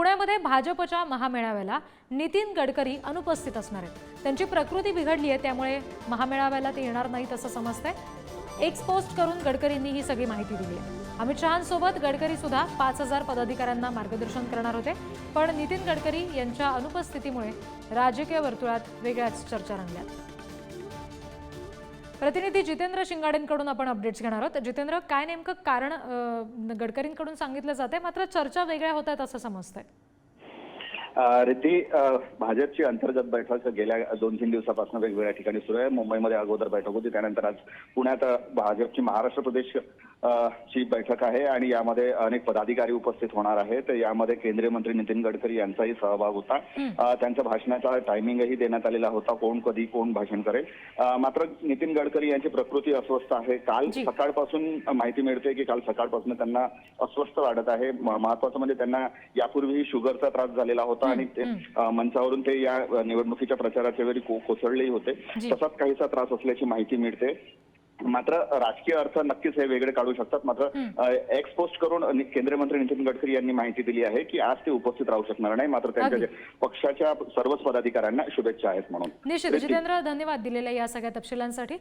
पुण्यामध्ये भाजपच्या महामेळाव्याला नितीन गडकरी अनुपस्थित असणार आहेत. त्यांची प्रकृती बिघडली आहे त्यामुळे महामेळाव्याला ते येणार नाहीत असं समजतंय. एक्स पोस्ट करून गडकरींनी ही सगळी माहिती दिली आहे. अमित शहांसोबत गडकरी सुद्धा पाच हजार पदाधिकाऱ्यांना मार्गदर्शन करणार होते पण नितीन गडकरी यांच्या अनुपस्थितीमुळे राजकीय वर्तुळात वेगळ्याच चर्चा रंगल्या. प्रतिनिधी जितेंद्र शिंगाडेंकडून आपण अपडेट्स घेणार आहोत. जितेंद्र काय नेमकं कारण गडकरींकडून सांगितलं जाते मात्र चर्चा वेगळ्या होत आहेत असं समजतंय. रिद्धी भाजपची अंतर्गत बैठक गेल्या दोन तीन दिवसापासून वेगवेगळ्या ठिकाणी सुरू आहे. मुंबईमध्ये अगोदर बैठक होती त्यानंतर आज पुण्यात भाजपची महाराष्ट्र प्रदेश ची बैठक आहे आणि यामध्ये अनेक पदाधिकारी उपस्थित होणार आहेत. यामध्ये केंद्रीय मंत्री नितीन गडकरी यांचाही सहभाग होता. त्यांच्या भाषणाचा टायमिंगही देण्यात आलेला होता कोण कधी कोण भाषण करेल. मात्र नितीन गडकरी यांची प्रकृती अस्वस्थ आहे. काल. सकाळपासून माहिती मिळते की काल सकाळपासून त्यांना अस्वस्थ वाटत आहे. महत्वाचं म्हणजे त्यांना यापूर्वीही शुगरचा त्रास झालेला होता. आणि ते मंचावरून ते या निवडणुकीच्या प्रचाराच्या वेळी कोसळलेही होते. तसाच काहीसा त्रास असल्याची माहिती मिळते. मात्र राजकीय अर्थ नक्कीच हे वेगळे काढू शकतात. मात्र एक्स पोस्ट करून केंद्रीय मंत्री नितीन गडकरी यांनी माहिती दिली आहे की आज ते उपस्थित राहू शकणार नाही. मात्र त्यांच्या पक्षाच्या सर्वच पदाधिकाऱ्यांना शुभेच्छा आहेत म्हणून. निश्चित. जितेंद्र धन्यवाद दिलेल्या या सगळ्या तपशिलांसाठी.